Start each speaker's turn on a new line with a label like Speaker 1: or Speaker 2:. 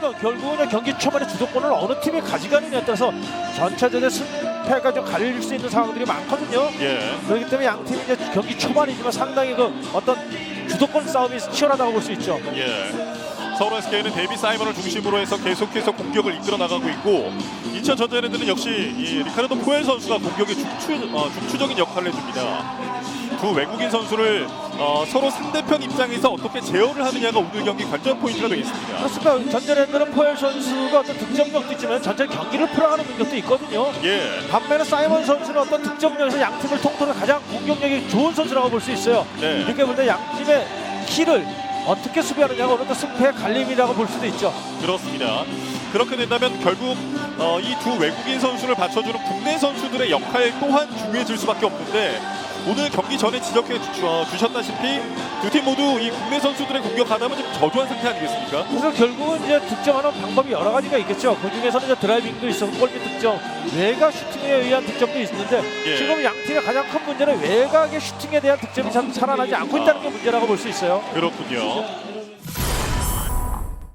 Speaker 1: 결국은 경기 초반에 주도권을 어느 팀이 가져가느냐에 따라서 전체적인 승패가 좀 갈릴 수 있는 상황들이 많거든요.
Speaker 2: 예.
Speaker 1: 그렇기 때문에 양 팀이 이제 경기 초반이지만 상당히 그 어떤 주도권 싸움이 치열하다고 볼 수 있죠.
Speaker 2: 예. 서울 SK는 데이비 사이먼을 중심으로 해서 계속해서 공격을 이끌어 나가고 있고 인천 전자랜드는 역시 이 리카르도 포엘 선수가 공격의 중추, 어, 중추적인 역할을 해줍니다. 두 외국인 선수를 어, 서로 상대편 입장에서 어떻게 제어를 하느냐가 오늘 경기 관전 포인트가 되겠습니다.
Speaker 1: 그렇습니다. 전자랜드는 포엘 선수가 어떤 득점력도 있지만 전체 경기를 풀어가는 능력도 있거든요.
Speaker 2: 예.
Speaker 1: 반면에 사이먼 선수는 어떤 득점력에서 양 팀을 통틀어 가장 공격력이 좋은 선수라고 볼 수 있어요.
Speaker 2: 네.
Speaker 1: 이렇게 볼 때 양 팀의 키를 어떻게 수비하느냐가 오늘 또 승패의 갈림이라고 볼 수도 있죠.
Speaker 2: 그렇습니다. 그렇게 된다면 결국 어, 이 두 외국인 선수를 받쳐주는 국내 선수들의 역할 또한 중요해질 수밖에 없는데 오늘 경기 전에 지적해 주, 어, 주셨다시피 두 팀 모두 이 국내 선수들의 공격 가담은 좀 저조한 상태 아니겠습니까?
Speaker 1: 그래서 결국은 이제 득점하는 방법이 여러 가지가 있겠죠. 그 중에서는 이제 드라이빙도 있었고 골밑 득점, 외곽 슈팅에 의한 득점도 있는데
Speaker 2: 예.
Speaker 1: 지금 양 팀의 가장 큰 문제는 외곽의 슈팅에 대한 득점이 참 살아나지 않고 있다는 게 문제라고 볼 수 있어요.
Speaker 2: 그렇군요.